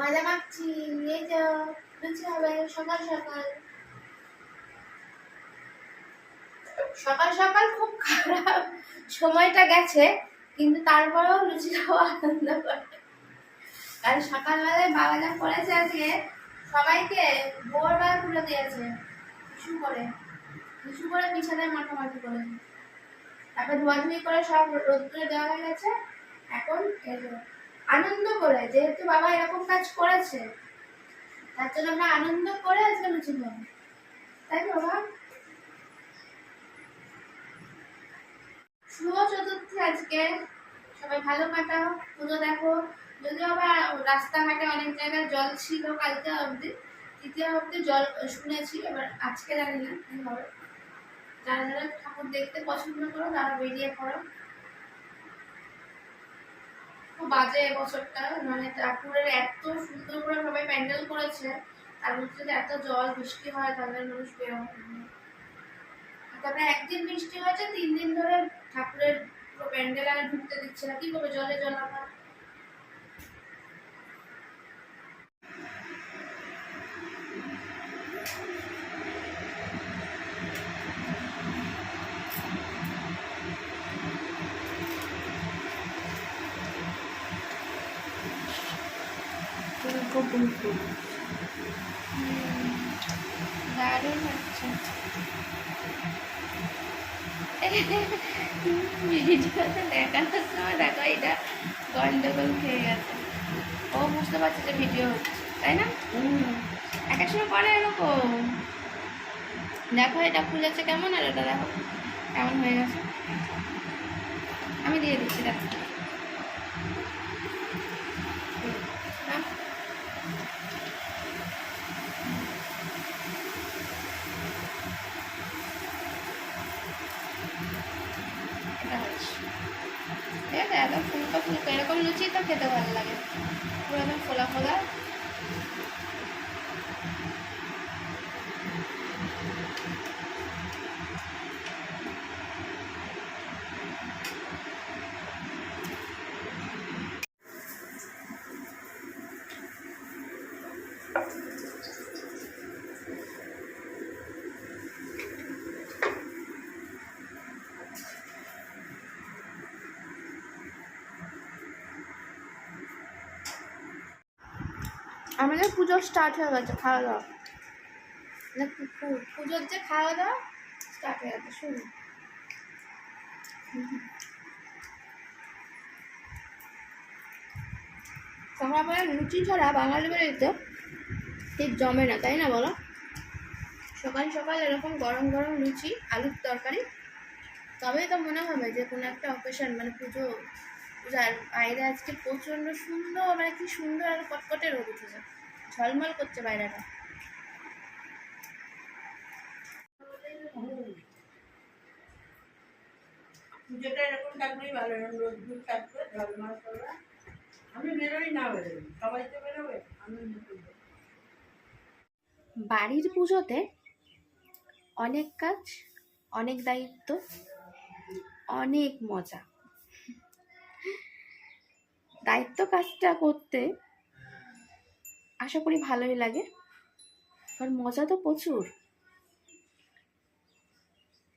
মজা মাখছি এই যে লুচি হবে, সকাল সকাল। সকাল সকাল খুব খারাপ, সময়টা গেছে, কিন্তু তারপরেও লুচি খাওয়া আনন্দ করে। সকালবেলায় বাবা যা করেছে আজকে, সবাইকে ভোরবেলা তুলে দিয়েছে, কিছু করে কিছু করে বিছানায় মাখামাখি করে। তারপর ধোয়াধুয়ি করে সব রোদ্রে দেওয়া হয়ে গেছে, এখন এই আনন্দ করে, যেহেতু বাবা এরকম কাজ করেছে, তার জন্য আমরা আনন্দ করে আজকে লুচি খাব। তাই বাবা? শুভ চতুর্থী আজকে। সবাই ভালো কাটাও, পুজো দেখো। যদিও আবার রাস্তাঘাটে অনেক জায়গায় জল ছিল কালকে অবধি, তৃতীয় অবধি জল শুনেছি, এবার আজকে জানি না, কি হবে। যারা যারা ঠাকুর দেখতে পছন্দ করো, তারা বেরিয়ে পড়ো। খুব বাজে এবছরটা। মানে ঠাকুরের এত সুন্দর করে সবাই প্যান্ডেল করেছে তার মধ্যে এত জল, বৃষ্টি হয় তাহলে মানুষ বের। তারপরে একদিন বৃষ্টি হয়েছে, তিন দিন ধরে ঠাকুরের প্যান্ডেল আর ঢুকতে দিচ্ছে না। কি করবে? জলে জলাভার দারুণ হচ্ছে ভিডিওতে দেখানোর সময় দেখো এটা গন্ডগোল খেয়ে গেছে ও বুঝতে পারছে যে ভিডিও তাই না এক এক সময় করে এরকম দেখো এটা খুলেছে কেমন আর এটা দেখো কেমন হয়ে গেছে আমি দিয়ে দিচ্ছি, দেখো হ্যাঁ এটা হচ্ছে ঠিক আছে একদম ফুলকা ফুলকা এরকম লুচি তো খেতে ভালো লাগে। পুরো একদম ফোলা ফোলা। আমাদের পুজো স্টার্ট হয়ে গেছে, খাওয়া দাওয়া। পুজোর যে খাওয়া দাওয়া স্টার্ট হয়ে গেছে, শুরু। সকালবেলা লুচি ছাড়া বাঙালি বাড়িতে ঠিক জমে না, তাই না বলো? সকাল সকাল এরকম গরম গরম লুচি, আলুর তরকারি, তবেই তো মনে হবে যে কোনো একটা অকেশন মানে পুজো পূজার বাইরে আজকে প্রচণ্ড সুন্দর মানে কি সুন্দর আর কটকটে রোদ উঠেছে। ঝলমল করছে বাইরেটা। পুজোটা এরকম থাকলেই ভালো রোদ্দুর থাকবে ঝলমল করবে। আমি বেরোই না বেরোই সবাই তো বেরোবে আমি বাড়ির পুজোতে অনেক কাজ অনেক দায়িত্ব অনেক মজা। দায়িত্ব কাজটা করতে আশা করি ভালোই লাগে। কারণ মজা তো প্রচুর।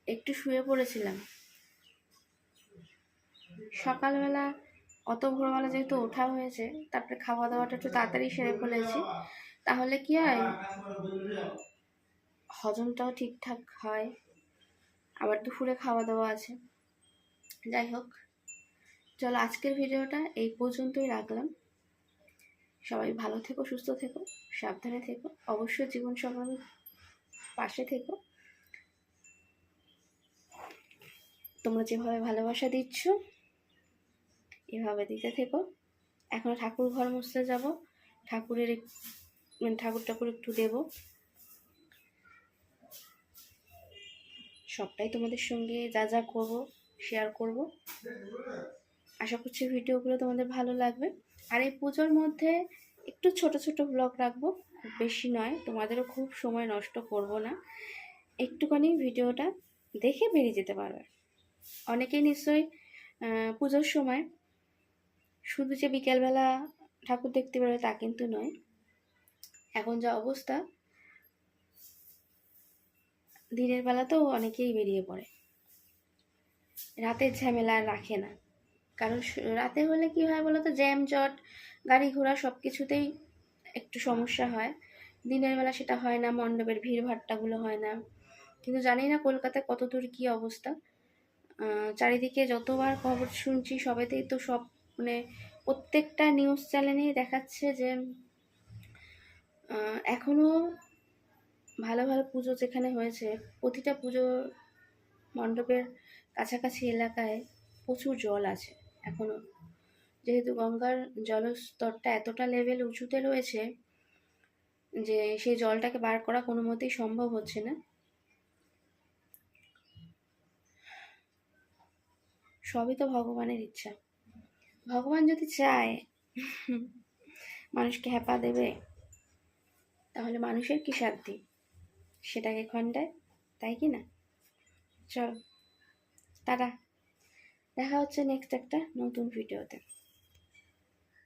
একটু শুয়ে পড়েছিলাম। সকালবেলা অত ভোরবেলা যেহেতু ওঠা হয়েছে, তারপরে খাওয়া দাওয়াটা একটু তাড়াতাড়ি সেরে ফেলেছি। তাহলে কি হয়? হজমটাও ঠিকঠাক হয়। আবার দুপুরে খাওয়া দাওয়া আছে। যাই হোক। চলো আজকের ভিডিওটা এই পর্যন্তই রাখলাম। সবাই ভালো থেকো, সুস্থ থেকো, সাবধানে থেকো, অবশ্যই জীবন সবার পাশে থেকো। তোমরা যেভাবে ভালোবাসা দিচ্ছ, এভাবে দিতে থেকো। এখনও ঠাকুর ঘর মুছতে যাব, ঠাকুরের মানে ঠাকুর ঠাকুর একটু দেব। সবটাই তোমাদের সঙ্গে যা যা করব শেয়ার করব। আশা করছি ভিডিওগুলো তোমাদের ভালো লাগবে। আর এই পুজোর মধ্যে একটু ছোট ছোট ব্লগ রাখব, খুব বেশি নয়, তোমাদেরও খুব সময় নষ্ট করব না। একটুখানি ভিডিওটা দেখে বেরিয়ে যেতে পারবে। অনেকেই নিশ্চয়ই পুজোর সময় শুধু যে বিকেলবেলা ঠাকুর দেখতে বেরোয় তা কিন্তু নয়। এখন যা অবস্থা, দিনের বেলাতেও অনেকেই বেরিয়ে পড়ে। রাতের ঝামেলা রাখে না। কারণ রাতে হলে কি হয় বলতো, জ্যাম, জট, গাড়ি ঘোড়া সব কিছুতেই একটু সমস্যা হয়। দিনের বেলা সেটা হয় না, মণ্ডপের ভিড় ভাট্টাগুলো হয় না। কিন্তু জানি না কলকাতায় কত দূর কী অবস্থা। চারিদিকে যতবার খবর শুনছি, সবেতেই তো সব মানে প্রত্যেকটা নিউজ চ্যানেলেই দেখাচ্ছে যে এখনও ভালো ভালো পুজো যেখানে হয়েছে, প্রতিটা পুজো মণ্ডপের কাছাকাছি এলাকায় প্রচুর জল আছে। এখনও। যেহেতু গঙ্গার জলস্তরটা এতটা লেভেল উঁচুতে রয়েছে যে সেই জলটাকে বার করা কোনো মতেই সম্ভব হচ্ছে না। সবই তো ভগবানের ইচ্ছা। ভগবান যদি চায়, মানুষকে হ্যাপা দেবে, তাহলে মানুষের কি সাধ্যি সেটাকে খণ্ডায়, তাই কি না? চল, টাটা। দেখা হচ্ছে নেক্সট একটা নতুন ভিডিওতে